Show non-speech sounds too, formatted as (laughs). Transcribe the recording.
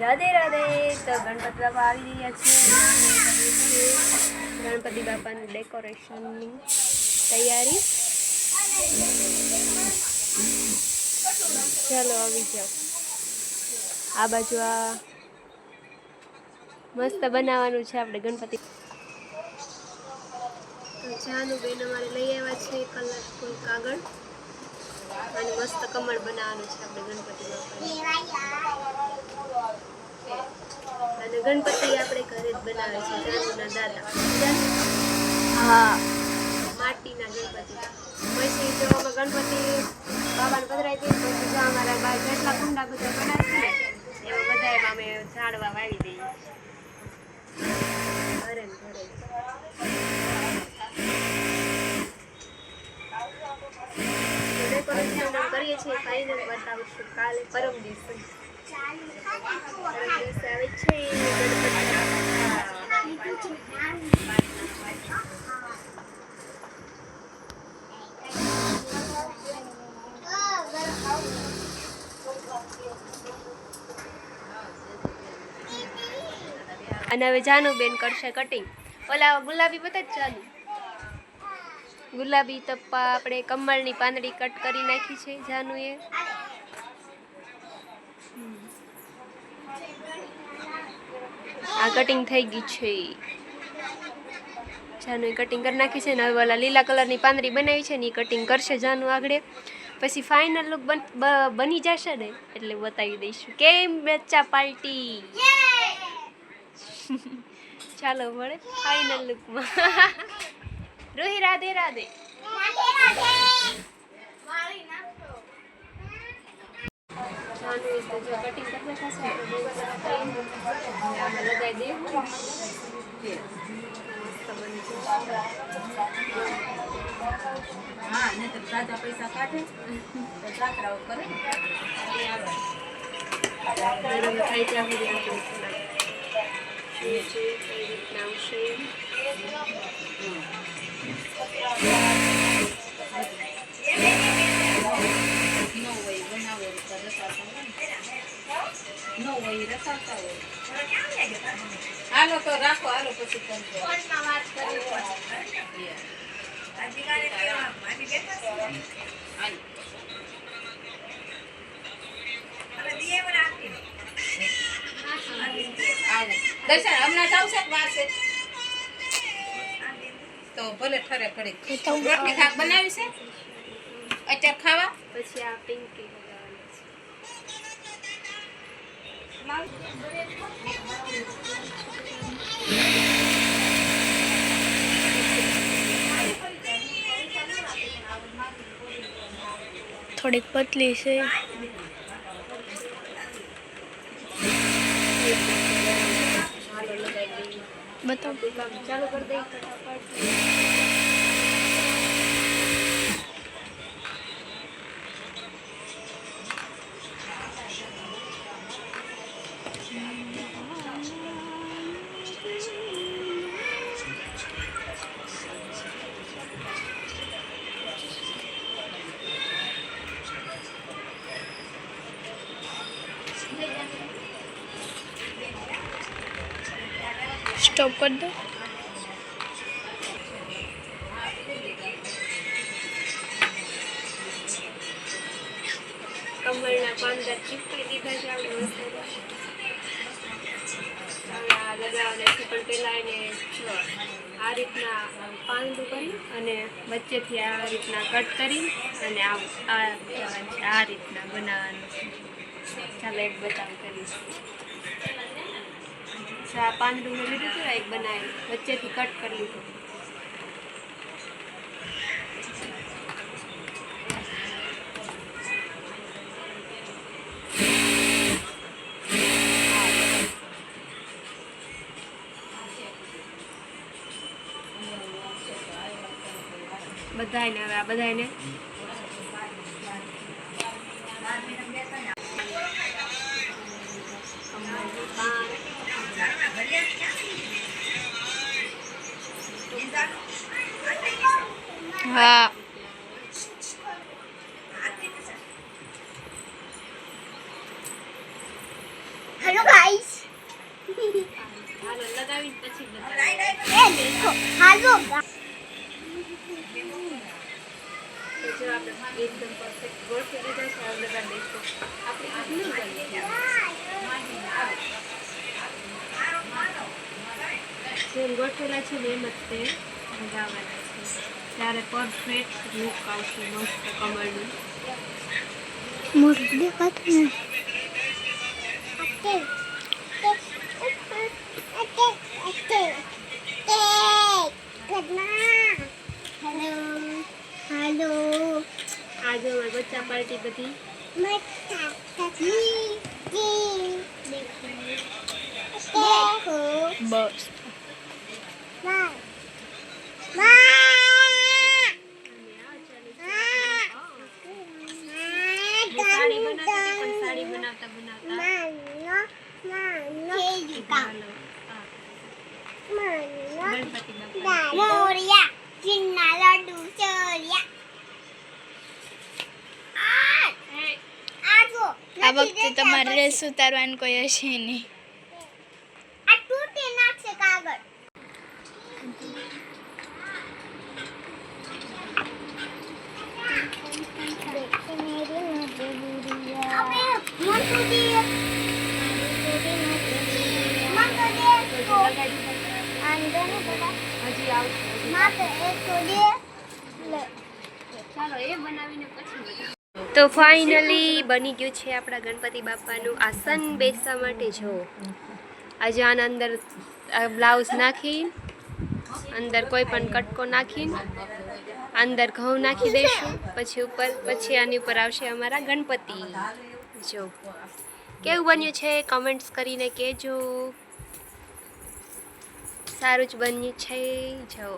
રાધે રાધે. તો ગણપતિ બાપા આવી રહ્યા છે. ગણપતિ બાપાનું ડેકોરેશનની તૈયારી. ચાલો આવી જાઓ. આ બાજુ આ મસ્ત બનાવવાનું છે આપણે ગણપતિ. ચાનું બેન અમારે લઈ આવ્યા છે કલરફુલ કાગળ. અને મસ્ત કમળ બનાવવાનું છે આપણે ગણપતિ બાપાને. અને ગણપતિ આપણે ઘરે જ બનાવે છે ચાંદીના દાદા. હા. માટીના ગણપતિ. પછી જો અમે ગણપતિ બાબાને પધરાઈ દઈએ પછી જો અમારા બા જેટલા કુંડા બધા બનાવે છે એમાં બધા એમાં અમે ઝાડવા વાવી દઈએ. ઘરે ઘરે. ડેકોરેશન કરીએ છીએ ફાઇનલ બતાવીશું કાલે પરમ દિવસે. અને હવે જાનુબેન કરશે કટિંગ ઓલા ગુલાબી બધા જ ચાલુ ગુલાબી તપ્પા આપણે કમળની પાંદડી કટ કરી નાખી છે જાનુએ. આ કટિંગ થઈ ગઈ છે. જાનુ કટિંગ કરી નાખી છે ને હવે લીલા કલરની પાંદડી બનાવી છે ને એ કટિંગ કરશે જાનુ આગળ. પછી ફાઇનલ લુક બની જશે ને એટલે બતાવી દઈશું. કેમ બચ્ચા પાર્ટી (laughs) ચાલો મળે ફાઇનલ લુકમાં (laughs) રોહી રાધે રાધે. ચાલો એ તો જો કટિંગ કરી નાખાશે તો બહુ સરસ થઈ. અને આમાં લગાવી દઈએ મસ્ત બની જશે. હા ને તો તાજા પૈસા કાઢે તો જાત્રાઓ કરે થાય ત્યાં સુધી આપણે કઈ રીતના આવશે ને. હોય રસાવતા હોય હાલો તો રાખો હાલો પછી તમે હાલો. આવો. દર્શન હમણાં કે વાર છે? તો ભલે ઠરે ઘડી રોટલી શાક બનાવી છે અત્યારે ખાવા પછી આ પિંકી થોડીક પતલી છે. બતાવ. ચાલુ કરી દઈએ સ્ટોપ કરી દો પાંદડા ચીપકી દીધા છે આપણે મસ્ત લગાવવાના છે પણ પહેલાં એને આ રીતના પાંદડું કરી અને વચ્ચેથી આ રીતના કટ કરી અને આ આ રીતના બનાવવાનું છે ચાલો એક બતાવ કરીશ જો આ પાંદડું મેં લીધું હતું એક બનાવી, વચ્ચેથી કટ કરી લીધું. બધાને હવે, આ બધાયને કમળનું પાન હેલો ગાઈસ હાલો લગાવી પછી બતાવો એ એકદમ પરફેક્ટ ગોળ કરી દીધા છે દેખો જેમ ગોઠેલા છે ને એમ જ તે લગાવવાના છે. ત્યારે પરફેક્ટ લુક આવશે મસ્ત કમળનું. મોઢું દેખાતું હેલો આજે અમારી બચ્ચા પાર્ટી બધી. બસ. તમારે ડ્રેસ ઉતારવાનું કોઈ હશે નહીં. માત્ર એક તો દે ચાલો એ બનાવીને પછી. તો ફાઇનલી બની ગયું છે આપણા ગણપતિ બાપાનું આસન બેસવા માટે, જો. આજે આના અંદર બ્લાઉઝ નાખી અંદર કોઈ પણ કટકો નાખી અંદર ઘઉં નાખી દઈશું પછી ઉપર, પછી આની ઉપર આવશે અમારા ગણપતિ. જો. કેવું બન્યું છે? કમેન્ટ્સ કરીને કહેજો. સારું જ બન્યું છે. જો.